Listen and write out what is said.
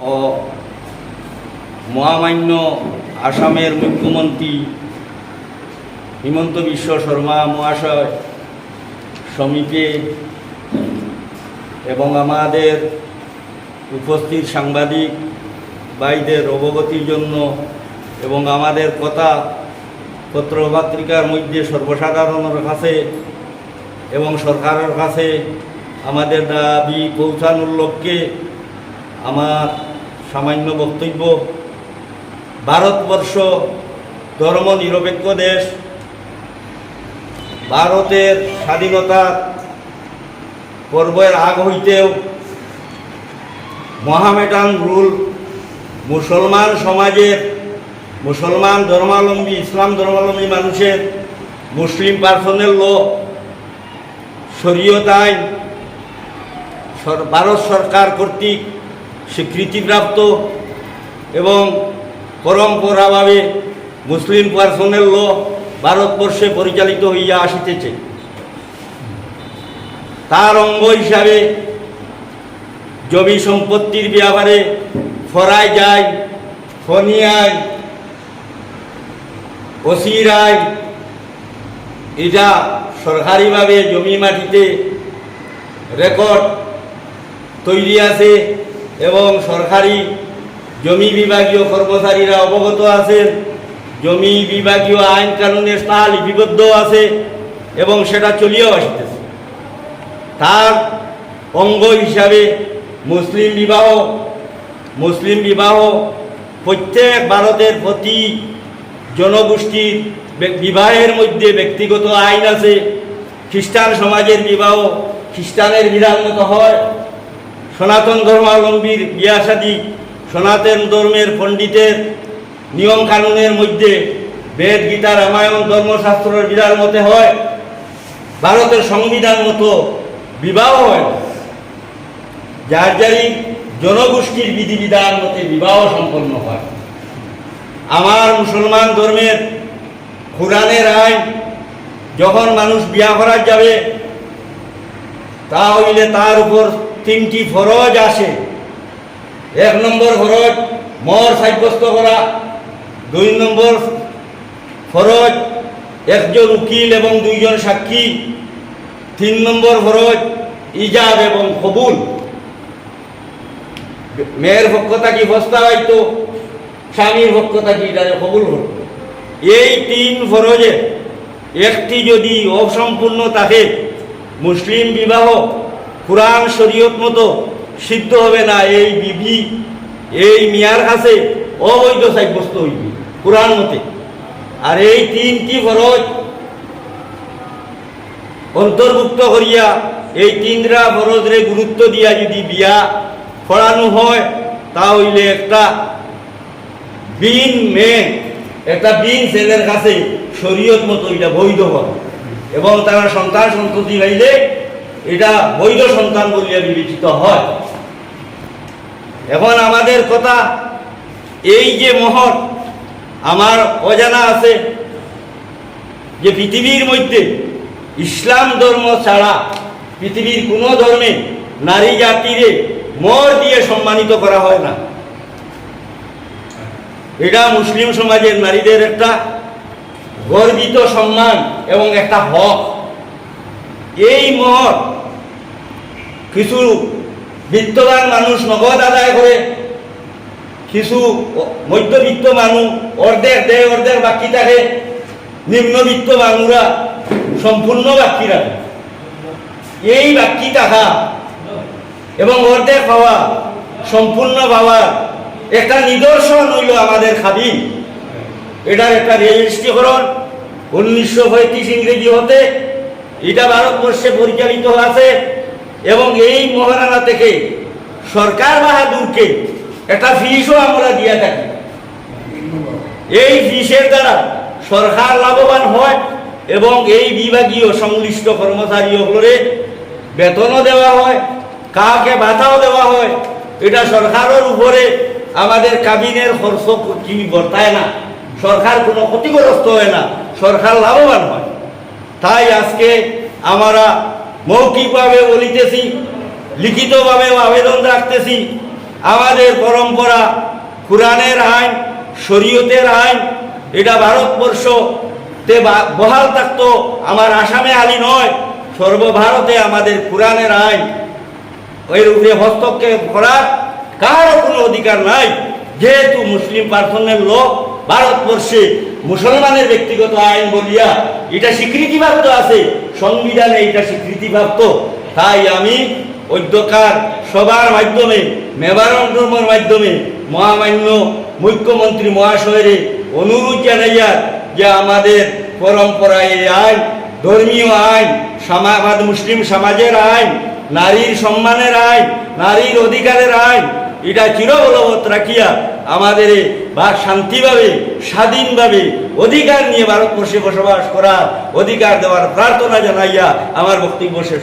ও মহামান্য আসামের মুখ্যমন্ত্রী হিমন্ত বিশ্ব শর্মা মহাশয়, শ্রমিকে এবং আমাদের উপস্থিত সাংবাদিক ভাইদের অবগতির জন্য এবং আমাদের কথা পত্রপত্রিকার মধ্যে সর্বসাধারণের কাছে এবং সরকারের কাছে আমাদের দাবি পৌঁছানোর লক্ষ্যে আমার সামান্য বক্তব্য। ভারতবর্ষ ধর্ম নিরপেক্ষ দেশ। ভারতের স্বাধীনতা পর্বের আগ হইতেও মহামেডান রুল মুসলমান সমাজের, মুসলমান ধর্মাবলম্বী, ইসলাম ধর্মাবলম্বী মানুষের মুসলিম পার্সনের লোক শরীয়ত আইন ভারত সরকার কর্তৃক স্বীকৃতিপ্রাপ্ত এবং পরম্পরাভাবে মুসলিম পার্সোনেল ল ভারতবর্ষে পরিচালিত হইয়া আসিতেছে। তার অঙ্গ হিসাবে জমি সম্পত্তির ব্যাপারে ফরায় যায় ফনি আইন ওসির আইন এটা সরকারিভাবে জমি মাটিতে রেকর্ড তৈরি আছে। এবং সরকারি জমি বিভাগীয় কর্মচারীরা অবগত আছেন, জমি বিভাগীয় আইন কানুনের তা লিপিবদ্ধ আছে এবং সেটা চলিয়েও আসতেছে। তার অঙ্গ হিসাবে মুসলিম বিবাহ মুসলিম বিবাহ প্রত্যেক ভারতের প্রতি জনগোষ্ঠীর বিবাহের মধ্যে ব্যক্তিগত আইন আছে। খ্রিস্টান সমাজের বিবাহ খ্রিস্টানের বিধান মতো হয়। সনাতন ধর্মাবলম্বীর বিয়াসাদি সনাতন ধর্মের পণ্ডিতের নিয়ম কানুনের মধ্যে বেদ, গীতা, রামায়ণ ধর্মশাস্ত্রের বিধান মতে হয়, ভারতের সংবিধান মতো বিবাহ হয় যার যারই জনগোষ্ঠীর বিধিবিধান মতে বিবাহ সম্পন্ন হয়। আমার মুসলমান ধর্মের কোরআনের আইন যখন মানুষ বিয়া করার যাবে, তা হইলে তার উপর তিনটি ফরজ আসে এক নম্বর ফরজ মর সাব্যস্ত করা। দুই নম্বর ফরজ একজন উকিল এবং দুইজন সাক্ষী। তিন নম্বর ফরজ ইজাব এবং কবুল। মেয়ের পক্ষ থাকি বস্তা হয়তো স্বামীর পক্ষ থাকি এটারে কবুল হল এই তিন ফরজে একটি যদি অসম্পূর্ণ থাকে, মুসলিম বিবাহ কোরআন শরীয়ত মতো সিদ্ধ হবে না, এই বিবি, এই মিয়ার কাছে অবৈধ সাব্যস্ত হইবে, কোরআন মতে। আর এই তিনটি ফরজ অন্তর্ভুক্ত করিয়া এই তিনরা ফরজরে গুরুত্ব দিয়া যদি বিয়া করানো হয় তা হইলে একটা বিন মেয়ে, একটা বিন ছেলের কাছে শরীয়ত মতো এটা বৈধ হয় এবং তারা সন্তান সন্ততি হইলে এটা বৈধ সন্তান বলিয়া বিবেচিত হয়। এখন আমাদের কথা, এই যে মহৎ, আমার অজানা আছে যে পৃথিবীর মধ্যে ইসলাম ধর্ম ছাড়া পৃথিবীর কোনো ধর্মে নারী জাতিরে মর দিয়ে সম্মানিত করা হয় না। এটা মুসলিম সমাজের নারীদের একটা গর্বিত সম্মান এবং একটা হক। এই মহর কিছু বিত্তবান মানুষ, নগদ আদায় করে কিছু মধ্যবিত্ত মানুষ, অর্ধেক দেয়, অর্ধেক বাকি থাকে, নিম্নবিত্ত মানুষরা সম্পূর্ণ বাকি রাখে। এই বাকি টাকা এবং অর্ধেক পাওয়া, সম্পূর্ণ পাওয়ার একটা নিদর্শন হইল আমাদের খাদিম। এটার একটা রেজিস্ট্রিকরণ উনিশশো পঁয়ত্রিশ ইংরেজি হতে এটা ভারতবর্ষে পরিচালিত আছে এবং এই মহারানা থেকে সরকার বাহাদুরকে একটা ফিসও আমরা দিয়ে থাকি। এই ফিসের দ্বারা সরকার লাভবান হয় এবং এই বিভাগীয় সংশ্লিষ্ট কর্মচারী হলরে বেতনও দেওয়া হয় কাকে ভাতাও দেওয়া হয়। এটা সরকারের উপরে আমাদের কাবিনের খরচ কি বর্তায় না। সরকার কোনো ক্ষতিগ্রস্ত হয় না। সরকার লাভবান হয়। তাই আজকে আমরা মৌখিকভাবে বলিতেছি লিখিতভাবেও আবেদন রাখতেছি, আমাদের পরম্পরা, কোরআনের আইন, শরীয়তের আইন, এটা ভারতবর্ষ তে বা- বহাল থাকতো, আমার আসামে আলী নয়, সর্বভারতে আমাদের কোরআনের আইন। এর উপরে হস্তক্ষেপ করার কারও কোনো অধিকার নাই। যেহেতু মুসলিম পার্সনের লোক ভারতবর্ষে মুসলমানের ব্যক্তিগত আইন বলিয়া এটা স্বীকৃতিপ্রাপ্ত আছে, সংবিধানে এটা স্বীকৃতিপ্রাপ্ত। তাই আমি অধ্যকার সবার মাধ্যমে মেবারমের মাধ্যমে, মহামান্য মুখ্যমন্ত্রী মহাশয়ের অনুরোধ জানাইয়া যে আমাদের পরম্পরায় আইন, ধর্মীয় আইন সমাজ মুসলিম সমাজের আইন, নারীর সম্মানের আইন, নারীর অধিকারের আইন এটা চিরবলবৎ রাখিয়া আমাদের বা শান্তিভাবে, স্বাধীনভাবে অধিকার নিয়ে ভারতবর্ষে বসবাস করা অধিকার দেওয়ার প্রার্থনা জানাইয়া আমার বক্তব্য শেষ